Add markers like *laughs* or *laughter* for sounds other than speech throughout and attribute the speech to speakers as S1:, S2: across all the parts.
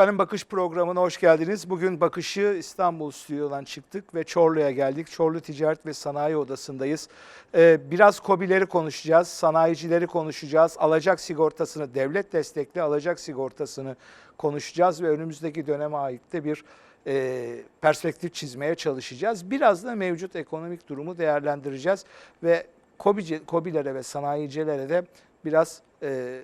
S1: Efendim Bakış programına hoş geldiniz. Bugün Bakış'ı İstanbul stüdyodan çıktık ve Çorlu'ya geldik. Çorlu Ticaret ve Sanayi Odası'ndayız. Ee, biraz KOBİ'leri konuşacağız, sanayicileri konuşacağız, alacak sigortasını, devlet destekli alacak sigortasını konuşacağız ve önümüzdeki döneme ait de bir e, perspektif çizmeye çalışacağız. Biraz da mevcut ekonomik durumu değerlendireceğiz ve KOBİ'lere ve sanayicilere de biraz e,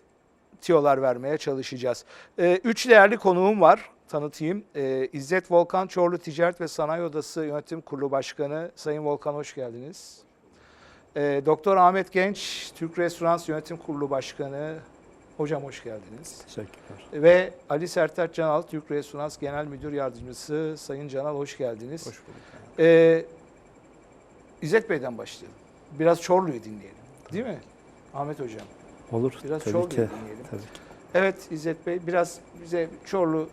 S1: tiyolar vermeye çalışacağız. Ee, üç değerli konuğum var tanıtayım. Ee, İzzet Volkan Çorlu Ticaret ve Sanayi Odası Yönetim Kurulu Başkanı. Sayın Volkan hoş geldiniz. Ee, Doktor Ahmet Genç Türk Restorans Yönetim Kurulu Başkanı. Hocam hoş geldiniz.
S2: Teşekkürler.
S1: Ve Ali Sertaç Canal Türk Restorans Genel Müdür Yardımcısı. Sayın Canal hoş geldiniz.
S2: Hoş bulduk.
S1: Ee, İzzet Bey'den başlayalım. Biraz Çorlu'yu dinleyelim. Değil mi? Ahmet Hocam.
S2: Olur.
S1: Biraz
S2: tabii
S1: Çorlu'yu
S2: ki.
S1: dinleyelim.
S2: Tabii ki.
S1: Evet İzzet Bey biraz bize Çorlu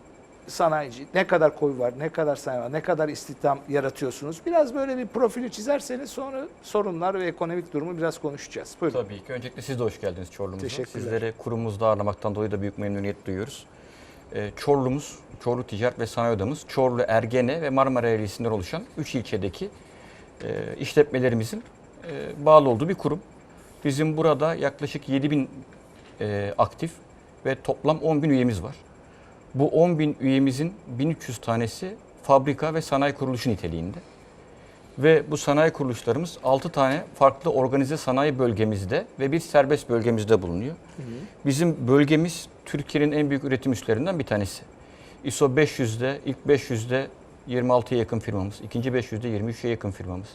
S1: sanayici ne kadar koyu var, ne kadar sanayi var, ne kadar istihdam yaratıyorsunuz? Biraz böyle bir profili çizerseniz sonra sorunlar ve ekonomik durumu biraz konuşacağız. Buyurun.
S3: Tabii ki. Öncelikle siz de hoş geldiniz Çorlu'muza.
S1: Teşekkürler.
S3: Sizleri kurumumuzda ağırlamaktan dolayı da büyük memnuniyet duyuyoruz. Ee, Çorlu'muz, Çorlu Ticaret ve Sanayi Odamız, Çorlu, Ergene ve Marmara Eyaletisi'nden oluşan 3 ilçedeki e, işletmelerimizin e, bağlı olduğu bir kurum. Bizim burada yaklaşık 7 bin e, aktif ve toplam 10 bin üyemiz var. Bu 10 bin üyemizin 1300 tanesi fabrika ve sanayi kuruluşu niteliğinde. Ve bu sanayi kuruluşlarımız 6 tane farklı organize sanayi bölgemizde ve bir serbest bölgemizde bulunuyor. Bizim bölgemiz Türkiye'nin en büyük üretim üslerinden bir tanesi. ISO 500'de ilk 500'de 26'ya yakın firmamız, ikinci 500'de 23'e yakın firmamız.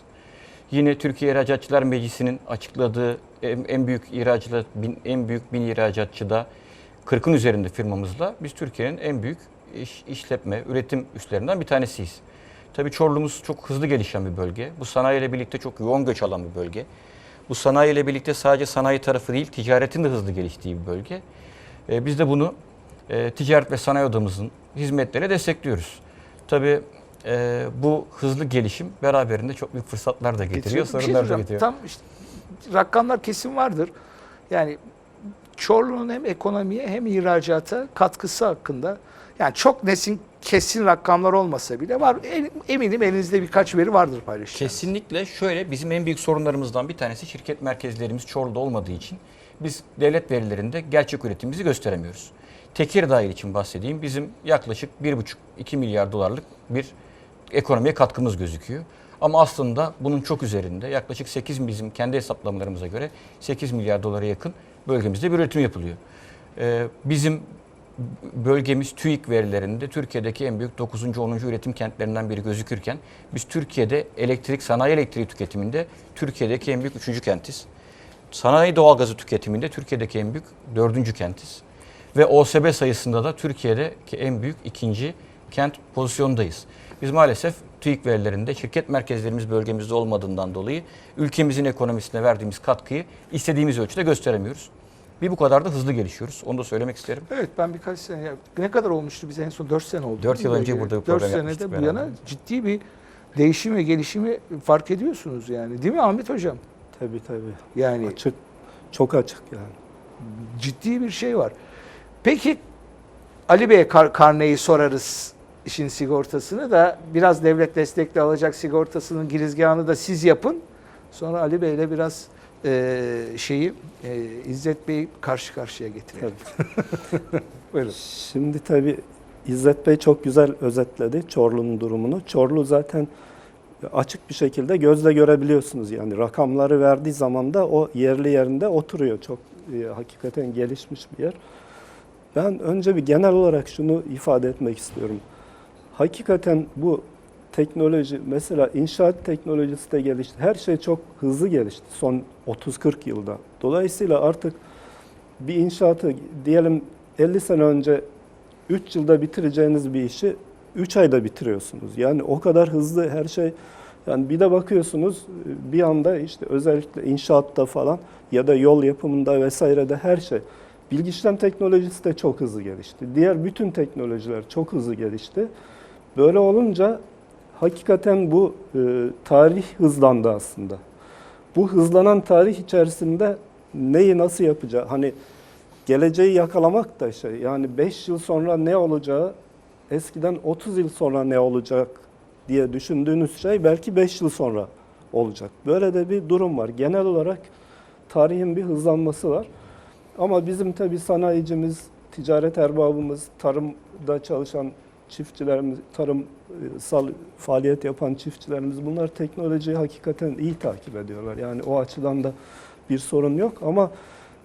S3: Yine Türkiye İhracatçılar Meclisi'nin açıkladığı en, büyük ihracat, bin- en büyük bin ihracatçıda 40'ın üzerinde firmamızla biz Türkiye'nin en büyük iş, işletme, üretim üslerinden bir tanesiyiz. Tabii Çorlu'muz çok hızlı gelişen bir bölge. Bu sanayiyle birlikte çok yoğun göç alan bir bölge. Bu sanayiyle birlikte sadece sanayi tarafı değil, ticaretin de hızlı geliştiği bir bölge. Ee, biz de bunu e, ticaret ve sanayi odamızın hizmetleriyle destekliyoruz. Tabii e, bu hızlı gelişim beraberinde çok büyük fırsatlar da getiriyor,
S1: Getiriyor. Bir şey
S3: sorunlar da getiriyor.
S1: Tam işte, rakamlar kesin vardır. Yani Çorlu'nun hem ekonomiye hem ihracata katkısı hakkında yani çok nesin kesin rakamlar olmasa bile var. Eminim elinizde birkaç veri vardır paylaşacağınız.
S3: Kesinlikle şöyle bizim en büyük sorunlarımızdan bir tanesi şirket merkezlerimiz Çorlu'da olmadığı için biz devlet verilerinde gerçek üretimimizi gösteremiyoruz. Tekirdağ il için bahsedeyim. Bizim yaklaşık 1,5-2 milyar dolarlık bir ekonomiye katkımız gözüküyor. Ama aslında bunun çok üzerinde yaklaşık 8 bizim kendi hesaplamalarımıza göre 8 milyar dolara yakın bölgemizde bir üretim yapılıyor. Ee, bizim bölgemiz TÜİK verilerinde Türkiye'deki en büyük 9. 10. üretim kentlerinden biri gözükürken biz Türkiye'de elektrik, sanayi elektriği tüketiminde Türkiye'deki en büyük 3. kentiz. Sanayi doğalgazı tüketiminde Türkiye'deki en büyük 4. kentiz. Ve OSB sayısında da Türkiye'deki en büyük ikinci kent pozisyondayız. Biz maalesef TÜİK verilerinde şirket merkezlerimiz bölgemizde olmadığından dolayı ülkemizin ekonomisine verdiğimiz katkıyı istediğimiz ölçüde gösteremiyoruz. Bir bu kadar da hızlı gelişiyoruz. Onu da söylemek isterim.
S1: Evet ben birkaç sene ya ne kadar olmuştu bize en son 4 sene oldu.
S3: Dört
S1: değil mi
S3: yıl önce burada bir program
S1: senede
S3: yapmıştık
S1: bu yana ciddi bir değişim ve gelişimi fark ediyorsunuz yani. Değil mi Ahmet Hocam?
S2: Tabii tabii.
S1: Yani
S2: Açık. Çok açık yani.
S1: ciddi bir şey var. Peki Ali Bey'e kar- karneyi sorarız işin sigortasını da biraz devlet destekli alacak sigortasının girizgahını da siz yapın. Sonra Ali Bey'le biraz e, şeyi e, İzzet Bey'i karşı karşıya getirelim.
S2: Tabii. *laughs*
S1: Buyurun.
S2: Şimdi tabii İzzet Bey çok güzel özetledi Çorlu'nun durumunu. Çorlu zaten açık bir şekilde gözle görebiliyorsunuz. Yani rakamları verdiği zaman da o yerli yerinde oturuyor. Çok e, hakikaten gelişmiş bir yer. Ben önce bir genel olarak şunu ifade etmek istiyorum. Hakikaten bu teknoloji mesela inşaat teknolojisi de gelişti. Her şey çok hızlı gelişti son 30-40 yılda. Dolayısıyla artık bir inşaatı diyelim 50 sene önce 3 yılda bitireceğiniz bir işi 3 ayda bitiriyorsunuz. Yani o kadar hızlı her şey. Yani bir de bakıyorsunuz bir anda işte özellikle inşaatta falan ya da yol yapımında vesairede her şey. Bilgi işlem teknolojisi de çok hızlı gelişti. Diğer bütün teknolojiler çok hızlı gelişti. Böyle olunca hakikaten bu e, tarih hızlandı aslında. Bu hızlanan tarih içerisinde neyi nasıl yapacağı, hani geleceği yakalamak da şey, yani 5 yıl sonra ne olacağı eskiden 30 yıl sonra ne olacak diye düşündüğünüz şey belki 5 yıl sonra olacak. Böyle de bir durum var. Genel olarak tarihin bir hızlanması var. Ama bizim tabii sanayicimiz, ticaret erbabımız, tarımda çalışan çiftçilerimiz, tarımsal faaliyet yapan çiftçilerimiz bunlar teknolojiyi hakikaten iyi takip ediyorlar. Yani o açıdan da bir sorun yok ama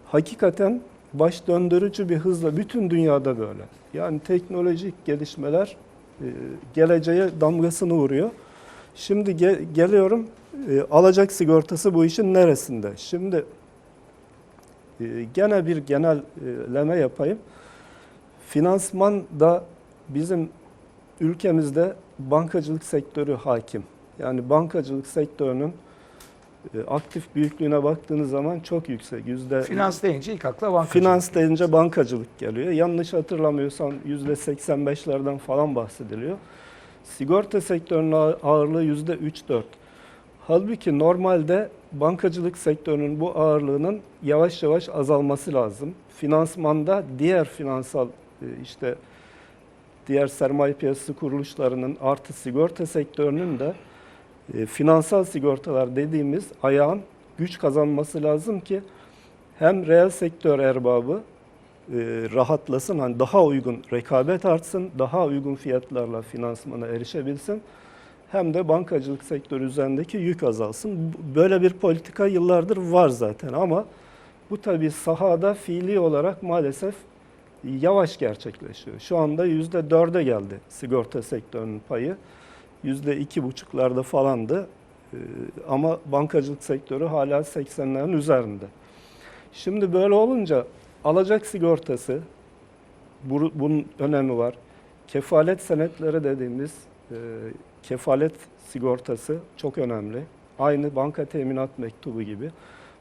S2: hakikaten baş döndürücü bir hızla bütün dünyada böyle. Yani teknolojik gelişmeler e, geleceğe damgasını vuruyor. Şimdi ge- geliyorum e, alacak sigortası bu işin neresinde? Şimdi e, gene bir genelleme yapayım. Finansman da bizim ülkemizde bankacılık sektörü hakim. Yani bankacılık sektörünün e, aktif büyüklüğüne baktığınız zaman çok yüksek. Yüzde
S1: Finans deyince ilk akla bankacılık.
S2: Finans deyince bankacılık geliyor. Yanlış hatırlamıyorsam %85'lerden falan bahsediliyor. Sigorta sektörünün ağ- ağırlığı %3-4. Halbuki normalde bankacılık sektörünün bu ağırlığının yavaş yavaş azalması lazım. Finansmanda diğer finansal e, işte diğer sermaye piyasası kuruluşlarının artı sigorta sektörünün de e, finansal sigortalar dediğimiz ayağın güç kazanması lazım ki hem reel sektör erbabı e, rahatlasın, hani daha uygun rekabet artsın, daha uygun fiyatlarla finansmana erişebilsin. Hem de bankacılık sektörü üzerindeki yük azalsın. Böyle bir politika yıllardır var zaten ama bu tabii sahada fiili olarak maalesef yavaş gerçekleşiyor. Şu anda yüzde dörde geldi sigorta sektörünün payı. Yüzde iki buçuklarda falandı. Ee, Ama bankacılık sektörü hala 80'lerin üzerinde. Şimdi böyle olunca alacak sigortası, bu- bunun önemi var. Kefalet senetleri dediğimiz e, kefalet sigortası çok önemli. Aynı banka teminat mektubu gibi.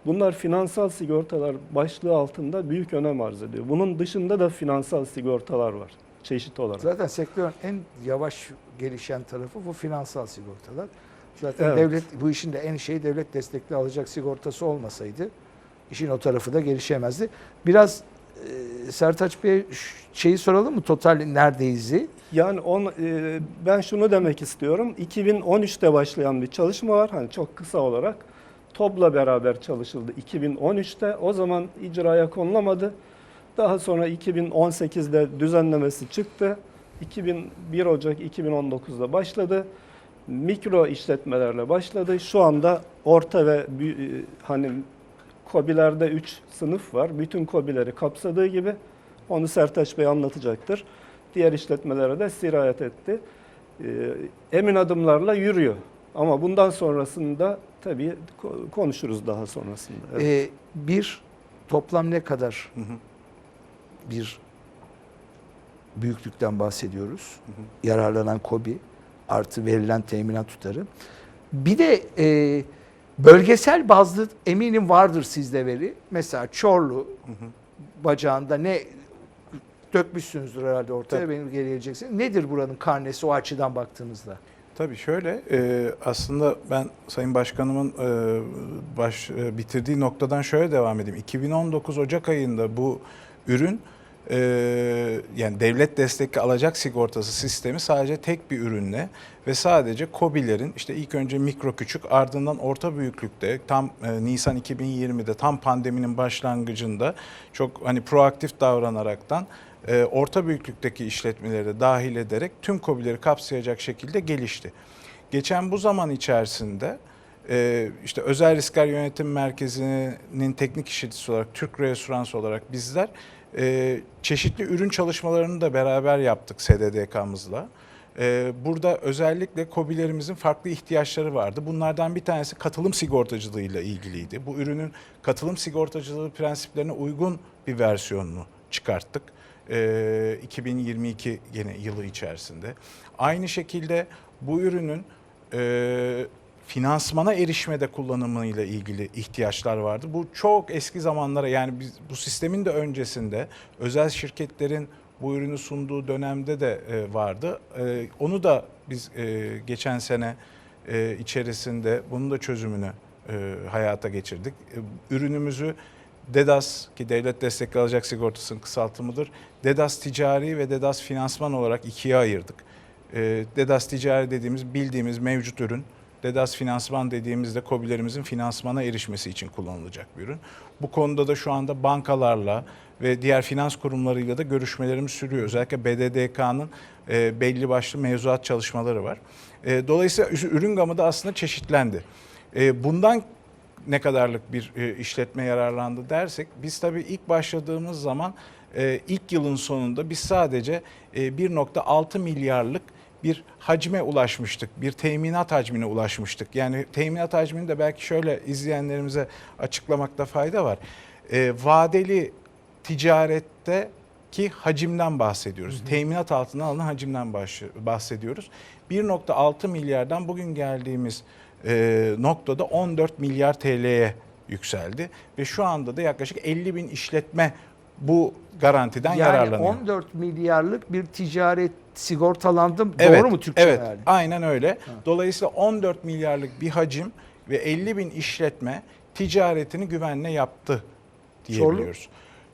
S2: Bunlar finansal sigortalar başlığı altında büyük önem arz ediyor. Bunun dışında da finansal sigortalar var çeşit olarak.
S1: Zaten sektörün en yavaş gelişen tarafı bu finansal sigortalar. Zaten
S2: Evet.
S1: devlet bu işin de en şeyi devlet destekli alacak sigortası olmasaydı işin o tarafı da gelişemezdi. Biraz e, Sertaç Bey şeyi soralım mı? Total neredeyiz'i?
S2: Yani on, e, ben şunu demek istiyorum. 2013'te başlayan bir çalışma var. Hani çok kısa olarak. TOB'la beraber çalışıldı 2013'te. O zaman icraya konulamadı. Daha sonra 2018'de düzenlemesi çıktı. 2001 Ocak 2019'da başladı. Mikro işletmelerle başladı. Şu anda orta ve e, hani KOBİ'lerde 3 sınıf var. Bütün KOBİ'leri kapsadığı gibi onu Sertaç Bey anlatacaktır diğer işletmelere de sirayet etti. Ee, Emin adımlarla yürüyor. Ama bundan sonrasında tabii ko- konuşuruz daha sonrasında. Evet.
S1: E, bir toplam ne kadar bir büyüklükten bahsediyoruz? Yararlanan KOBİ artı verilen teminat tutarı. Bir de e, bölgesel bazlı eminim vardır sizde veri. Mesela Çorlu bacağında ne dökmüşsünüzdür herhalde ortaya
S4: Tabii.
S1: benim geri geleceksin. Nedir buranın karnesi o açıdan baktığınızda?
S4: Tabii şöyle e, aslında ben Sayın Başkanımın e, baş e, bitirdiği noktadan şöyle devam edeyim. 2019 Ocak ayında bu ürün yani devlet destekli alacak sigortası sistemi sadece tek bir ürünle ve sadece KOBİ'lerin işte ilk önce mikro küçük ardından orta büyüklükte tam Nisan 2020'de tam pandeminin başlangıcında çok hani proaktif davranaraktan e, orta büyüklükteki işletmeleri de dahil ederek tüm KOBİ'leri kapsayacak şekilde gelişti. Geçen bu zaman içerisinde e, işte Özel Riskler Yönetim Merkezi'nin teknik işleticisi olarak Türk Reassurans olarak bizler e, çeşitli ürün çalışmalarını da beraber yaptık SDDK'mızla. Burada özellikle KOBİ'lerimizin farklı ihtiyaçları vardı. Bunlardan bir tanesi katılım sigortacılığıyla ilgiliydi. Bu ürünün katılım sigortacılığı prensiplerine uygun bir versiyonunu çıkarttık. E, 2022 yine yılı içerisinde. Aynı şekilde bu ürünün e, finansmana erişmede kullanımıyla ilgili ihtiyaçlar vardı. Bu çok eski zamanlara yani biz bu sistemin de öncesinde özel şirketlerin bu ürünü sunduğu dönemde de e, vardı. E, onu da biz geçen sene içerisinde bunun da çözümünü hayata geçirdik. Ürünümüzü DEDAS ki devlet destekli alacak sigortasının kısaltımıdır. DEDAS ticari ve DEDAS finansman olarak ikiye ayırdık. Ee, DEDAS ticari dediğimiz bildiğimiz mevcut ürün. DEDAS finansman dediğimizde KOBİ'lerimizin finansmana erişmesi için kullanılacak bir ürün. Bu konuda da şu anda bankalarla ve diğer finans kurumlarıyla da görüşmelerimiz sürüyor. Özellikle BDDK'nın e, belli başlı mevzuat çalışmaları var. E, dolayısıyla ürün gamı da aslında çeşitlendi. E, bundan ne kadarlık bir e, işletme yararlandı dersek biz tabii ilk başladığımız zaman e, ilk yılın sonunda biz sadece e, 1.6 milyarlık bir hacme ulaşmıştık. Bir teminat hacmine ulaşmıştık. Yani teminat hacmini de belki şöyle izleyenlerimize açıklamakta fayda var. E, vadeli ticarette ki hacimden bahsediyoruz. Teminat altına alınan hacimden bahsediyoruz. 1.6 milyardan bugün geldiğimiz e, noktada 14 milyar TL'ye yükseldi ve şu anda da yaklaşık 50 bin işletme bu garantiden
S1: Yani
S4: yararlanıyor.
S1: 14 milyarlık bir ticaret sigortalandım.
S4: Evet,
S1: Doğru mu Türkçe
S4: Evet,
S1: meali?
S4: aynen öyle. Dolayısıyla 14 milyarlık bir hacim ve 50 bin işletme ticaretini güvenle yaptı diyebiliyoruz.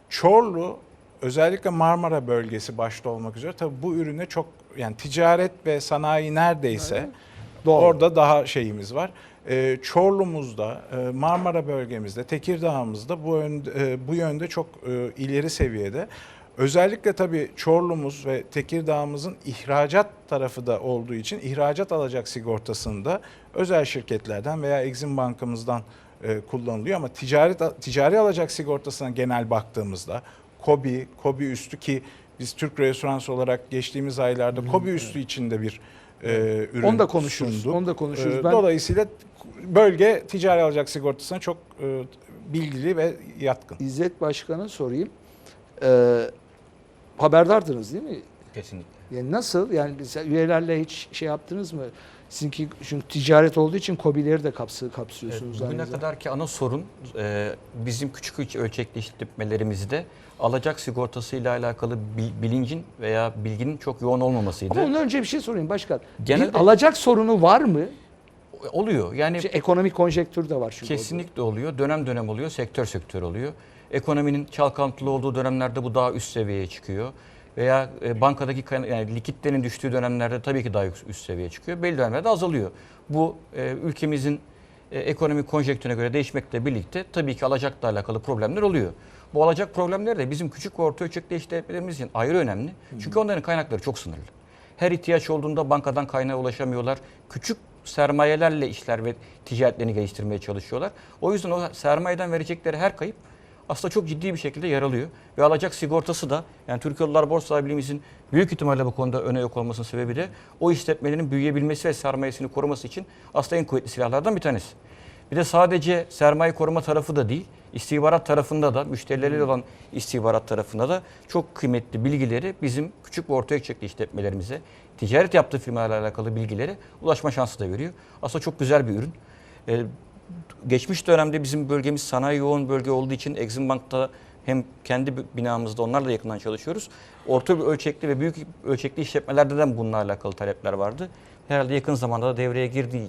S4: Çorlu özellikle Marmara bölgesi başta olmak üzere tabii bu ürüne çok yani ticaret ve sanayi neredeyse
S1: Doğru.
S4: orada daha şeyimiz var. Ee, Çorlu'muzda, e, Marmara bölgemizde, Tekirdağ'ımızda bu yönde, e, bu yönde çok e, ileri seviyede. Özellikle tabii Çorlu'muz ve Tekirdağ'ımızın ihracat tarafı da olduğu için ihracat alacak sigortasında özel şirketlerden veya Exim Bankamızdan e, kullanılıyor ama ticaret ticari alacak sigortasına genel baktığımızda KOBİ, KOBİ üstü ki biz Türk Restoransı olarak geçtiğimiz aylarda KOBİ üstü içinde bir e, ürün
S1: Onu da konuşuruz.
S4: sunduk.
S1: Onu da konuşuruz.
S4: E,
S1: Ben-
S4: Dolayısıyla bölge ticari alacak sigortasına çok e, bilgili ve yatkın.
S1: İzzet Başkan'a sorayım. Ee, haberdardınız değil mi?
S3: Kesinlikle.
S1: Yani nasıl? Yani üyelerle hiç şey yaptınız mı? Sizinki çünkü ticaret olduğu için KOBİ'leri de kapsı, kapsıyorsunuz.
S3: Evet, bugüne
S1: zamanda.
S3: kadarki ana sorun e, bizim küçük üç ölçekli işletmelerimizde alacak sigortasıyla alakalı bil- bilincin veya bilginin çok yoğun olmamasıydı.
S1: Ama ondan önce bir şey sorayım başkan.
S3: Genelde-
S1: Bir alacak sorunu var mı?
S3: Oluyor. Yani
S1: Şey, ekonomik konjektür de var çünkü.
S3: Kesinlikle oluyor. Dönem dönem oluyor. Sektör sektör oluyor. Ekonominin çalkantılı olduğu dönemlerde bu daha üst seviyeye çıkıyor. Veya e, bankadaki yani likitlerin düştüğü dönemlerde tabii ki daha üst seviyeye çıkıyor. Belli dönemlerde azalıyor. Bu e, ülkemizin e, ekonomik konjektürüne göre değişmekle birlikte tabii ki alacakla alakalı problemler oluyor. Bu alacak problemler de bizim küçük ve orta ölçekli işletmelerimiz için ayrı önemli. Çünkü onların kaynakları çok sınırlı. Her ihtiyaç olduğunda bankadan kaynağa ulaşamıyorlar. Küçük sermayelerle işler ve ticaretlerini geliştirmeye çalışıyorlar. O yüzden o sermayeden verecekleri her kayıp aslında çok ciddi bir şekilde yer alıyor. Ve alacak sigortası da yani Türkiye Yollar Borsa Birliğimizin büyük ihtimalle bu konuda öne yok olmasının sebebi de o işletmelerin büyüyebilmesi ve sermayesini koruması için aslında en kuvvetli silahlardan bir tanesi. Bir de sadece sermaye koruma tarafı da değil, istihbarat tarafında da, müşterileriyle olan istihbarat tarafında da çok kıymetli bilgileri bizim küçük ve orta ölçekli işletmelerimize, ticaret yaptığı firmalarla alakalı bilgileri ulaşma şansı da veriyor. Aslında çok güzel bir ürün. Geçmiş dönemde bizim bölgemiz sanayi yoğun bölge olduğu için Exim Bank'ta hem kendi binamızda onlarla yakından çalışıyoruz. Orta ölçekli ve büyük ölçekli işletmelerde de bununla alakalı talepler vardı. Herhalde yakın zamanda da devreye girdiği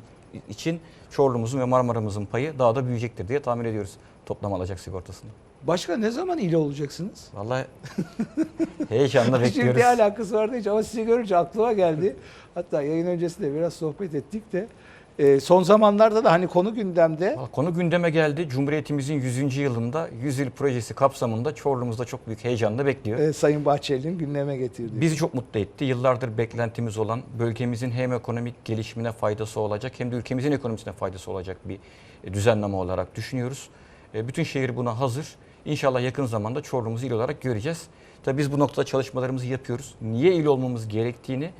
S3: için Çorlu'muzun ve Marmara'mızın payı daha da büyüyecektir diye tahmin ediyoruz toplam alacak sigortasını.
S1: Başkan ne zaman ile olacaksınız?
S3: Vallahi *laughs* heyecanla bekliyoruz.
S1: bir alakası vardı hiç ama sizi görünce aklıma geldi. Hatta yayın öncesinde biraz sohbet ettik de. Ee, son zamanlarda da hani konu gündemde.
S3: Konu gündeme geldi. Cumhuriyetimizin 100. yılında 100 yıl projesi kapsamında Çorlu'muzda çok büyük heyecanla bekliyor.
S1: e, Sayın Bahçeli'nin gündeme getirdiği.
S3: Bizi çok mutlu etti. Yıllardır beklentimiz olan bölgemizin hem ekonomik gelişimine faydası olacak hem de ülkemizin ekonomisine faydası olacak bir e, düzenleme olarak düşünüyoruz. E, Bütün şehir buna hazır. İnşallah yakın zamanda Çorlu'muzu il olarak göreceğiz. Tabii biz bu noktada çalışmalarımızı yapıyoruz. Niye il olmamız gerektiğini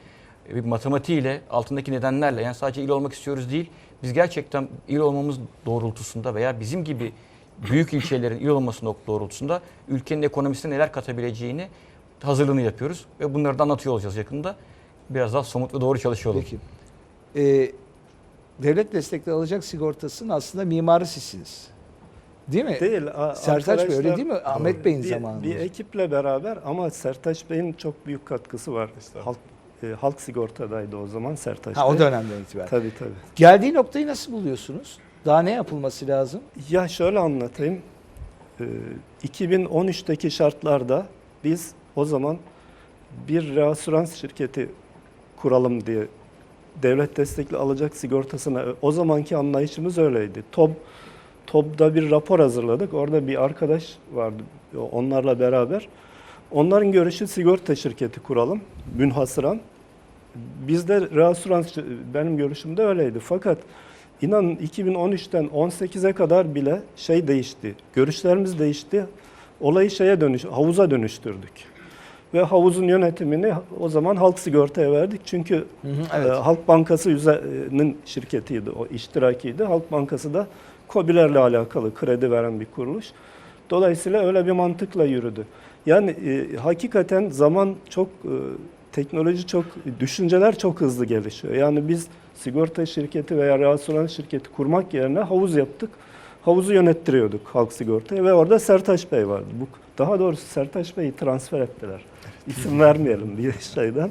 S3: bir matematiğiyle, altındaki nedenlerle yani sadece il olmak istiyoruz değil. Biz gerçekten il olmamız doğrultusunda veya bizim gibi büyük ilçelerin il olması doğrultusunda ülkenin ekonomisine neler katabileceğini hazırlığını yapıyoruz ve bunları da anlatıyor olacağız yakında. Biraz daha somut ve doğru çalışıyor olalım.
S1: Peki. Ee, devlet destekli alacak sigortasının aslında mimarı sizsiniz. Değil mi?
S2: Değil.
S1: Sertaç Bey öyle değil mi? Ahmet Bey'in
S2: bir,
S1: zamanında.
S2: Bir ekiple beraber ama Sertaç Bey'in çok büyük katkısı var. Halk, e, halk sigortadaydı o zaman Sertaç
S1: Ha, o dönemden itibaren.
S2: Tabii tabii.
S1: Geldiği noktayı nasıl buluyorsunuz? Daha ne yapılması lazım?
S2: Ya şöyle anlatayım. Ee, 2013'teki şartlarda biz o zaman bir reasürans şirketi kuralım diye devlet destekli alacak sigortasına o zamanki anlayışımız öyleydi. TOB TOB'da bir rapor hazırladık. Orada bir arkadaş vardı onlarla beraber. Onların görüşü sigorta şirketi kuralım münhasıran. Bizde reasürans benim görüşümde öyleydi. Fakat inanın 2013'ten 18'e kadar bile şey değişti. Görüşlerimiz değişti. Olayı şeye dönüş, havuza dönüştürdük. Ve havuzun yönetimini o zaman Halk Sigorta'ya verdik. Çünkü
S1: evet.
S2: e, Halk Bankası üzerinin şirketiydi, o iştirakiydi. Halk Bankası da KOBİ'lerle alakalı kredi veren bir kuruluş. Dolayısıyla öyle bir mantıkla yürüdü. Yani e, hakikaten zaman çok, e, teknoloji çok, düşünceler çok hızlı gelişiyor. Yani biz sigorta şirketi veya reasürans şirketi kurmak yerine havuz yaptık. Havuzu yönettiriyorduk Halk Sigorta'ya ve orada Sertaç Bey vardı. Bu, daha doğrusu Sertaç Bey'i transfer ettiler. İsim vermeyelim bir şeyden.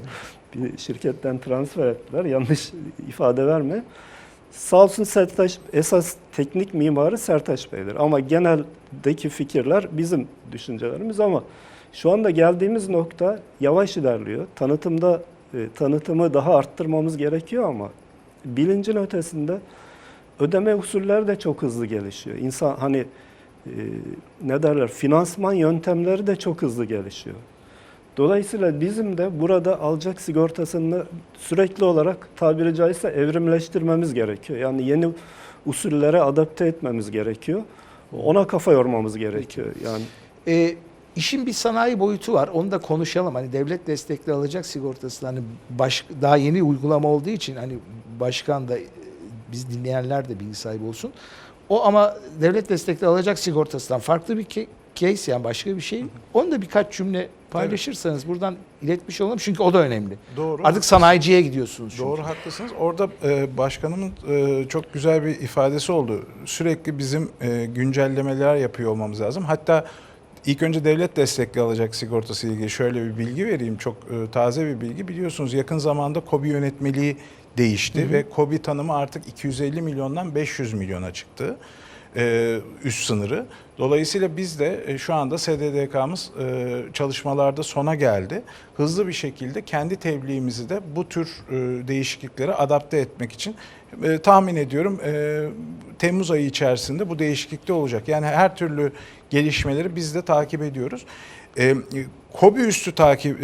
S2: Bir şirketten transfer ettiler. Yanlış ifade verme. Sağ olsun Sertaç, esas teknik mimarı Sertaç Bey'dir. Ama geneldeki fikirler bizim düşüncelerimiz ama şu anda geldiğimiz nokta yavaş ilerliyor. Tanıtımda e, tanıtımı daha arttırmamız gerekiyor ama bilincin ötesinde ödeme usulleri de çok hızlı gelişiyor. İnsan hani e, ne derler finansman yöntemleri de çok hızlı gelişiyor. Dolayısıyla bizim de burada alacak sigortasını sürekli olarak tabiri caizse evrimleştirmemiz gerekiyor. Yani yeni usullere adapte etmemiz gerekiyor. Ona kafa yormamız gerekiyor. Yani
S1: E, işin bir sanayi boyutu var. Onu da konuşalım. Hani devlet destekli alacak sigortası hani baş, daha yeni uygulama olduğu için hani başkan da e, biz dinleyenler de bilgi sahibi olsun. O ama devlet destekli alacak sigortasından farklı bir case yani başka bir şey. Onu da birkaç cümle paylaşırsanız buradan iletmiş olalım çünkü o da önemli.
S4: Doğru.
S1: Artık sanayiciye gidiyorsunuz çünkü.
S4: Doğru haklısınız. Orada e, başkanımın e, çok güzel bir ifadesi oldu. Sürekli bizim e, güncellemeler yapıyor olmamız lazım. Hatta ilk önce devlet destekli alacak sigortası ile ilgili şöyle bir bilgi vereyim. Çok e, taze bir bilgi. Biliyorsunuz yakın zamanda KOBİ yönetmeliği değişti ve KOBİ tanımı artık 250 milyondan 500 milyona çıktı. E, üst sınırı. Dolayısıyla biz de e, şu anda SDDK'mız e, çalışmalarda sona geldi. Hızlı bir şekilde kendi tebliğimizi de bu tür değişikliklere adapte etmek için tahmin ediyorum Temmuz ayı içerisinde bu değişiklikte olacak. Yani her türlü gelişmeleri biz de takip ediyoruz. KOBİ üstü takip,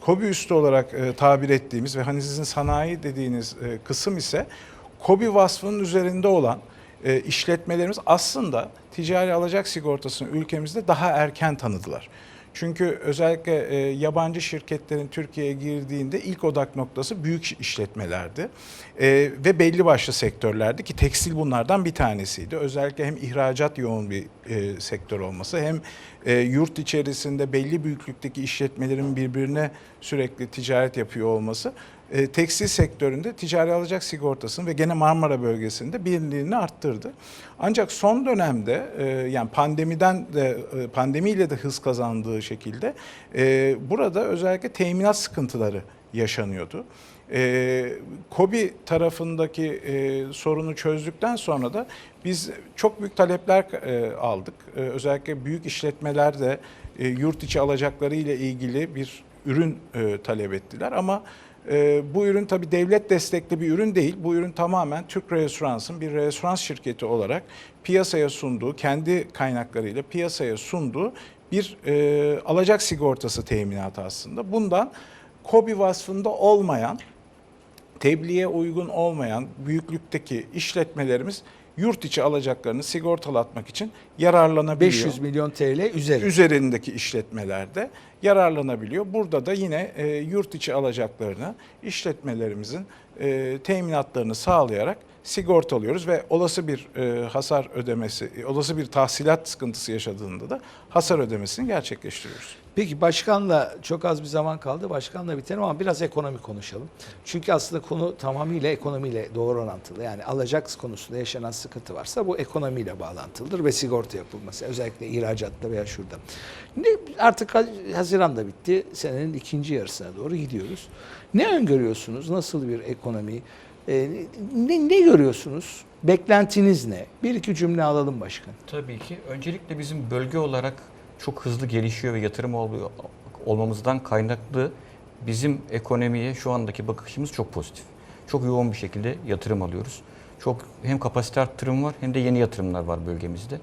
S4: KOBİ üstü olarak tabir ettiğimiz ve hani sizin sanayi dediğiniz kısım ise KOBİ vasfının üzerinde olan e, işletmelerimiz aslında ticari alacak sigortasını ülkemizde daha erken tanıdılar. Çünkü özellikle e, yabancı şirketlerin Türkiye'ye girdiğinde ilk odak noktası büyük işletmelerdi. E, ve belli başlı sektörlerdi ki tekstil bunlardan bir tanesiydi. Özellikle hem ihracat yoğun bir e, sektör olması hem e, yurt içerisinde belli büyüklükteki işletmelerin birbirine sürekli ticaret yapıyor olması e, tekstil sektöründe ticari alacak sigortasını ve gene Marmara bölgesinde bilinirliğini arttırdı. Ancak son dönemde e, yani pandemiden de e, pandemiyle de hız kazandığı şekilde e, burada özellikle teminat sıkıntıları yaşanıyordu. E, KOBİ tarafındaki e, sorunu çözdükten sonra da biz çok büyük talepler e, aldık. E, özellikle büyük işletmeler de e, yurt içi alacakları ile ilgili bir ürün e, talep ettiler ama e, bu ürün tabii devlet destekli bir ürün değil. Bu ürün tamamen Türk Restorans'ın bir restoran şirketi olarak piyasaya sunduğu, kendi kaynaklarıyla piyasaya sunduğu bir e, alacak sigortası teminatı aslında. Bundan KOBİ vasfında olmayan, tebliğe uygun olmayan büyüklükteki işletmelerimiz yurt içi alacaklarını sigortalatmak için yararlanabiliyor
S1: 500 milyon TL üzeri.
S4: üzerindeki işletmelerde yararlanabiliyor. Burada da yine e, yurt içi alacaklarını işletmelerimizin e, teminatlarını sağlayarak sigortalıyoruz ve olası bir e, hasar ödemesi, olası bir tahsilat sıkıntısı yaşadığında da hasar ödemesini gerçekleştiriyoruz.
S1: Peki başkanla çok az bir zaman kaldı. Başkanla bitelim ama biraz ekonomi konuşalım. Çünkü aslında konu tamamıyla ekonomiyle doğru orantılı. Yani alacak konusunda yaşanan sıkıntı varsa bu ekonomiyle bağlantılıdır ve sigorta yapılması. Özellikle ihracatta veya şurada. Ne, artık Haziran da bitti. Senenin ikinci yarısına doğru gidiyoruz. Ne öngörüyorsunuz? Nasıl bir ekonomi? E, ne, ne görüyorsunuz? Beklentiniz ne? Bir iki cümle alalım başkan.
S3: Tabii ki. Öncelikle bizim bölge olarak çok hızlı gelişiyor ve yatırım oluyor olmamızdan kaynaklı bizim ekonomiye şu andaki bakışımız çok pozitif. Çok yoğun bir şekilde yatırım alıyoruz. Çok hem kapasite arttırım var hem de yeni yatırımlar var bölgemizde.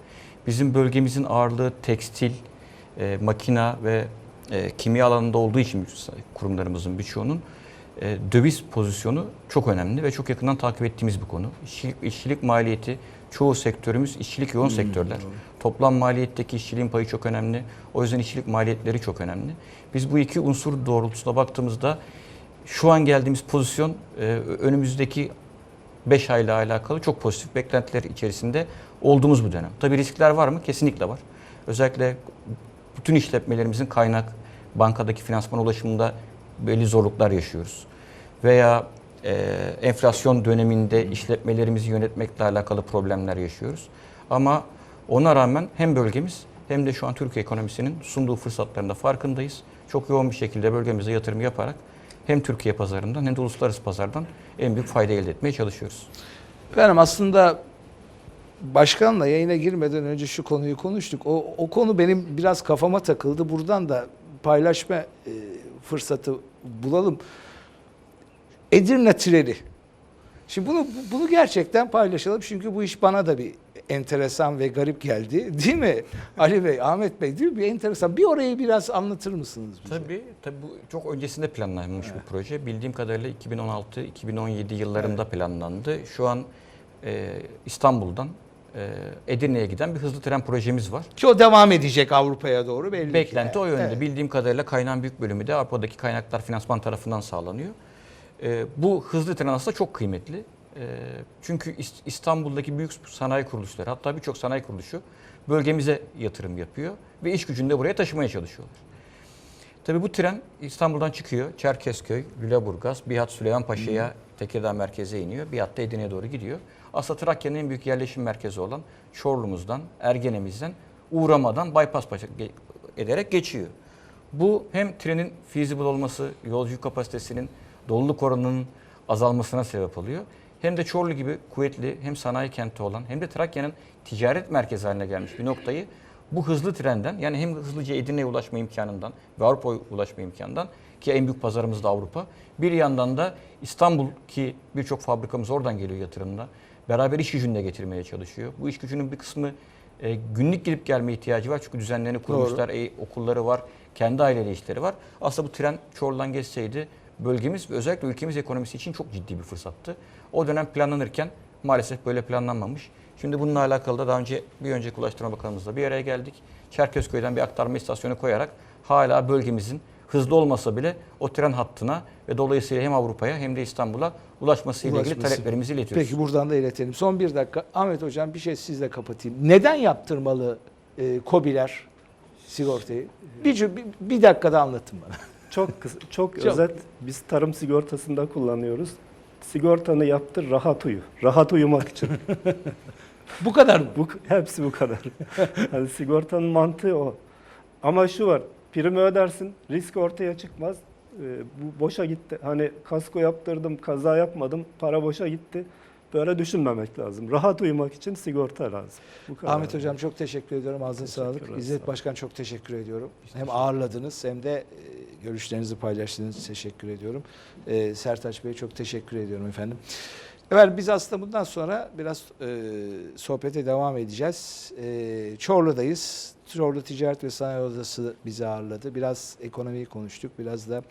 S3: Bizim bölgemizin ağırlığı tekstil, e, makina ve e, kimya alanında olduğu için kurumlarımızın birçoğunun e, döviz pozisyonu çok önemli ve çok yakından takip ettiğimiz bir konu. İşçilik, işçilik maliyeti çoğu sektörümüz işçilik yoğun sektörler. Toplam maliyetteki işçiliğin payı çok önemli. O yüzden işçilik maliyetleri çok önemli. Biz bu iki unsur doğrultusunda baktığımızda şu an geldiğimiz pozisyon e, önümüzdeki 5 ayla alakalı çok pozitif beklentiler içerisinde olduğumuz bu dönem. Tabii riskler var mı? Kesinlikle var. Özellikle bütün işletmelerimizin kaynak, bankadaki finansman ulaşımında belli zorluklar yaşıyoruz. Veya e, enflasyon döneminde işletmelerimizi yönetmekle alakalı problemler yaşıyoruz. Ama ona rağmen hem bölgemiz hem de şu an Türkiye ekonomisinin sunduğu fırsatlarında farkındayız. Çok yoğun bir şekilde bölgemize yatırım yaparak hem Türkiye pazarından hem de uluslararası pazardan en büyük fayda elde etmeye çalışıyoruz.
S1: Efendim aslında başkanla yayına girmeden önce şu konuyu konuştuk. O, o konu benim biraz kafama takıldı. Buradan da paylaşma e, fırsatı bulalım. Edirne treni. Şimdi bunu bunu gerçekten paylaşalım çünkü bu iş bana da bir enteresan ve garip geldi. *laughs* Değil mi? Ali Bey, Ahmet Bey değil mi? Bir enteresan. Bir orayı biraz anlatır mısınız bize?
S3: Tabii, tabii bu çok öncesinde planlanmış bir proje. Bildiğim kadarıyla 2016-2017 yıllarında planlandı. Şu an e, İstanbul'dan e, Edirne'ye giden bir hızlı tren projemiz var.
S1: Ki o devam edecek Avrupa'ya doğru belli ki.
S3: Beklenti o yönde.
S1: Evet.
S3: Bildiğim kadarıyla kaynağın büyük bölümü de Avrupa'daki kaynaklar finansman tarafından sağlanıyor. E, bu hızlı tren aslında çok kıymetli. E, çünkü İs- İstanbul'daki büyük sanayi kuruluşları hatta birçok sanayi kuruluşu bölgemize yatırım yapıyor ve iş gücünü de buraya taşımaya çalışıyorlar. Tabii bu tren İstanbul'dan çıkıyor. Çerkezköy, Lüleburgaz, Bihat Süleymanpaşa'ya Tekirdağ merkeze iniyor. Bihat da Edirne'ye doğru gidiyor. Aslında Trakya'nın en büyük yerleşim merkezi olan Çorlu'muzdan, Ergene'mizden uğramadan bypass ederek geçiyor. Bu hem trenin feasible olması, yolcu kapasitesinin, doluluk oranının azalmasına sebep oluyor. Hem de Çorlu gibi kuvvetli hem sanayi kenti olan hem de Trakya'nın ticaret merkezi haline gelmiş bir noktayı bu hızlı trenden yani hem hızlıca Edirne'ye ulaşma imkanından ve Avrupa'ya ulaşma imkanından ki en büyük pazarımız da Avrupa. Bir yandan da İstanbul ki birçok fabrikamız oradan geliyor yatırımda. Beraber iş gücünü de getirmeye çalışıyor. Bu iş gücünün bir kısmı e, günlük gidip gelme ihtiyacı var. Çünkü düzenlerini kurmuşlar, e, okulları var, kendi aileleri işleri var. Aslında bu tren Çorlu'dan geçseydi bölgemiz ve özellikle ülkemiz ekonomisi için çok ciddi bir fırsattı. O dönem planlanırken maalesef böyle planlanmamış. Şimdi bununla alakalı da daha önce bir önceki Ulaştırma Bakanımızla bir araya geldik. Çerkezköy'den bir aktarma istasyonu koyarak hala bölgemizin hızlı olmasa bile o tren hattına ve dolayısıyla hem Avrupa'ya hem de İstanbul'a ulaşmasıyla ilgili
S1: Ulaşması.
S3: taleplerimizi iletiyoruz.
S1: Peki buradan da iletelim. Son bir dakika. Ahmet Hocam bir şey sizle kapatayım. Neden yaptırmalı e, KOBİ'ler sigortayı? Bir, bir, bir dakikada anlatın bana. *laughs*
S2: Çok kısa, çok,
S1: Çok.
S2: özet. Biz tarım sigortasında kullanıyoruz. Sigortanı yaptır, rahat uyu. Rahat uyumak için. *laughs*
S1: Bu kadar mı?
S2: bu hepsi bu kadar. *laughs* Yani sigortanın mantığı o. Ama şu var. Primi ödersin, risk ortaya çıkmaz. Ee, bu boşa gitti. Hani kasko yaptırdım, kaza yapmadım, para boşa gitti. Böyle düşünmemek lazım. Rahat uyumak için sigorta lazım. Bu kadar.
S1: Ahmet Hocam çok teşekkür ediyorum. Ağzına sağlık. İzzet. Başkan çok teşekkür ediyorum. Hem ağırladınız hem de e, görüşlerinizi paylaştığınız için teşekkür ediyorum. E, Sertaç Bey çok teşekkür ediyorum efendim. Evet biz aslında bundan sonra biraz e, sohbete devam edeceğiz. E, Çorlu'dayız. Çorlu Ticaret ve Sanayi Odası bizi ağırladı. Biraz ekonomiyi konuştuk. Biraz da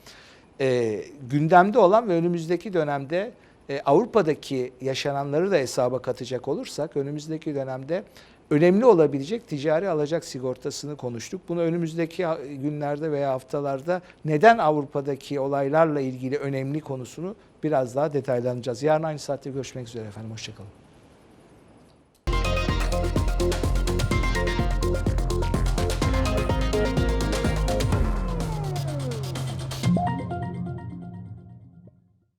S1: e, gündemde olan ve önümüzdeki dönemde e, Avrupa'daki yaşananları da hesaba katacak olursak önümüzdeki dönemde önemli olabilecek ticari alacak sigortasını konuştuk. Bunu önümüzdeki günlerde veya haftalarda neden Avrupa'daki olaylarla ilgili önemli konusunu biraz daha detaylanacağız. Yarın aynı saatte görüşmek üzere efendim. Hoşçakalın.